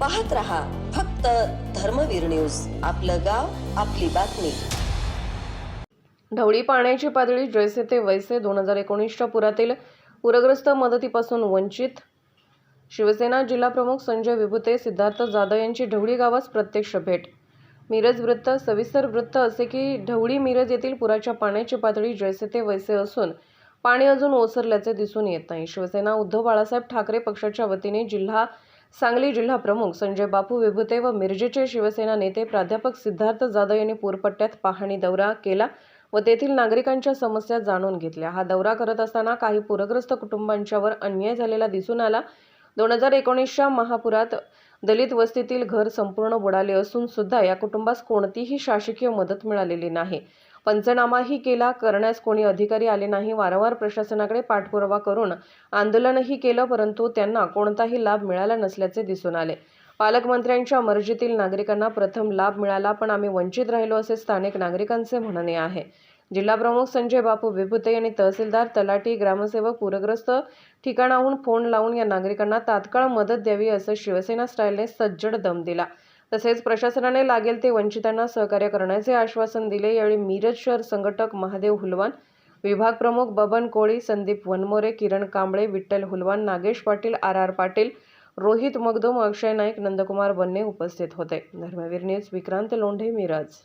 पाहत रहा फक्त धर्मवीर न्यूज. आपलं गाव आपली बातमी. ढवळी पाण्याची पातळी जैसे ते वैसे दोन हजार एकोणीसच्या पुरातील पूरग्रस्त मदतीपासून वंचित. शिवसेना जिल्हाप्रमुख संजय विभुते सिद्धार्थ जाधव यांची ढवळी गावास प्रत्यक्ष भेट. मिरज वृत्त सविस्तर वृत्त असे की ढवळी मिरज येथील पुराच्या पाण्याची पातळी जैसे ते वैसे असून पाणी अजून ओसरल्याचे दिसून येत नाही. शिवसेना उद्धव बाळासाहेब ठाकरे पक्षाच्या वतीने जिल्हा सांगली जिल्हा प्रमुख संजय बापू विभुते व मिरजेचे शिवसेना नेते प्राध्यापक सिद्धार्थ जाधव यांनी पूरपट्ट्यात पाहणी दौरा केला व तेथील नागरिकांच्या समस्या जाणून घेतल्या. हा दौरा करत असताना काही पूरग्रस्त कुटुंबांच्यावर अन्याय झालेला दिसून आला. दोन हजार एकोणीसच्या महापुरात दलित वस्तीतील घर संपूर्ण बुडाले असून सुद्धा या कुटुंबास कोणतीही शासकीय मदत मिळालेली नाही. पंचनामाही केला करण्यास कोणी अधिकारी आले नाही वारंवार प्रशासनाकडे पाठपुरावा करून आंदोलनही केलं परंतु त्यांना कोणताही लाभ मिळाला नसल्याचे दिसून आले. पालकमंत्र्यांच्या मर्जीतील नागरिकांना प्रथम लाभ मिळाला पण आम्ही वंचित राहिलो असे स्थानिक नागरिकांचे म्हणणे आहे. जिल्हाप्रमुख संजय बापू विभुते यांनी तहसीलदार तलाठी ग्रामसेवक पूरग्रस्त ठिकाणाहून फोन लावून या नागरिकांना तात्काळ मदत द्यावी असं शिवसेना स्टाईलने सज्जड दम दिला. तसेच प्रशासनाने लागेल ते वंचितांना सहकार्य करण्याचे आश्वासन दिले. यावेळी मिरज शहर संघटक महादेव हुलवान विभाग प्रमुख बबन कोळी संदीप वनमोरे किरण कांबळे विठ्ठल हुलवान नागेश पाटील आर आर पाटील रोहित मगदुम अक्षय नाईक नंदकुमार बन्ने उपस्थित होते. धर्मवीर न्यूज विक्रांत लोंढे मिरज.